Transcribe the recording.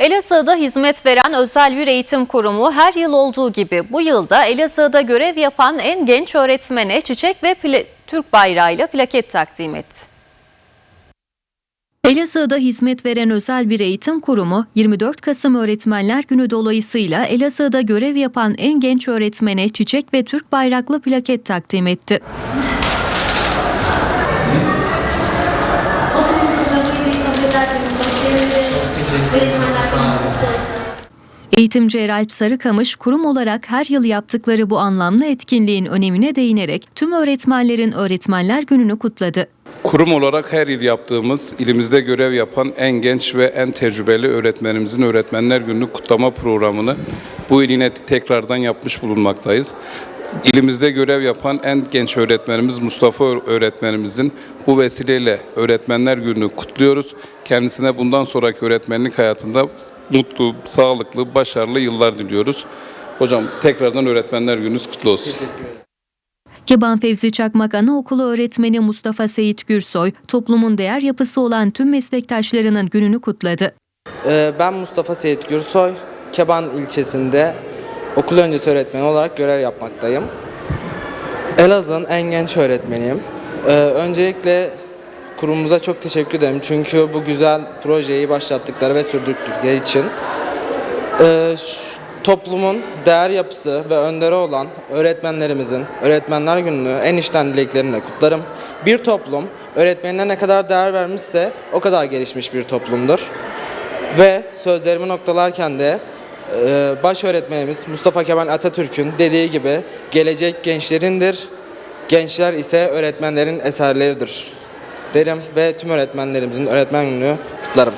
Elazığ'da hizmet veren özel bir eğitim kurumu her yıl olduğu gibi bu yılda Elazığ'da görev yapan en genç öğretmene çiçek ve Türk bayrağıyla plaket takdim etti. Elazığ'da hizmet veren özel bir eğitim kurumu 24 Kasım Öğretmenler Günü dolayısıyla Elazığ'da görev yapan en genç öğretmene çiçek ve Türk bayraklı plaket takdim etti. Eğitimci Eralp Sarıkamış kurum olarak her yıl yaptıkları bu anlamlı etkinliğin önemine değinerek tüm öğretmenlerin Öğretmenler Günü'nü kutladı. Kurum olarak her yıl yaptığımız, ilimizde görev yapan en genç ve en tecrübeli öğretmenimizin Öğretmenler Günü kutlama programını bu yıl yine tekrardan yapmış bulunmaktayız. İlimizde görev yapan en genç öğretmenimiz Mustafa öğretmenimizin bu vesileyle Öğretmenler Günü'nü kutluyoruz. Kendisine bundan sonraki öğretmenlik hayatında mutlu, sağlıklı, başarılı yıllar diliyoruz. Hocam tekrardan Öğretmenler Gününüz kutlu olsun. Keban Fevzi Çakmak Anaokulu öğretmeni Mustafa Seyit Gürsoy, toplumun değer yapısı olan tüm meslektaşlarının gününü kutladı. Ee, Ben Mustafa Seyit Gürsoy, Keban ilçesinde okul öncesi öğretmeni olarak görev yapmaktayım. Elazığ'ın en genç öğretmeniyim. Ee, Öncelikle kurumumuza çok teşekkür ederim çünkü bu güzel projeyi başlattıkları ve sürdürdükleri için. Ee, Toplumun değer yapısı ve önderi olan öğretmenlerimizin Öğretmenler Günü'nü en içten dileklerimle kutlarım. Bir toplum öğretmenine ne kadar değer vermişse o kadar gelişmiş bir toplumdur. Ve sözlerimi noktalarken de baş öğretmenimiz Mustafa Kemal Atatürk'ün dediği gibi gelecek gençlerindir, gençler ise öğretmenlerin eserleridir derim ve tüm öğretmenlerimizin öğretmen gününü kutlarım.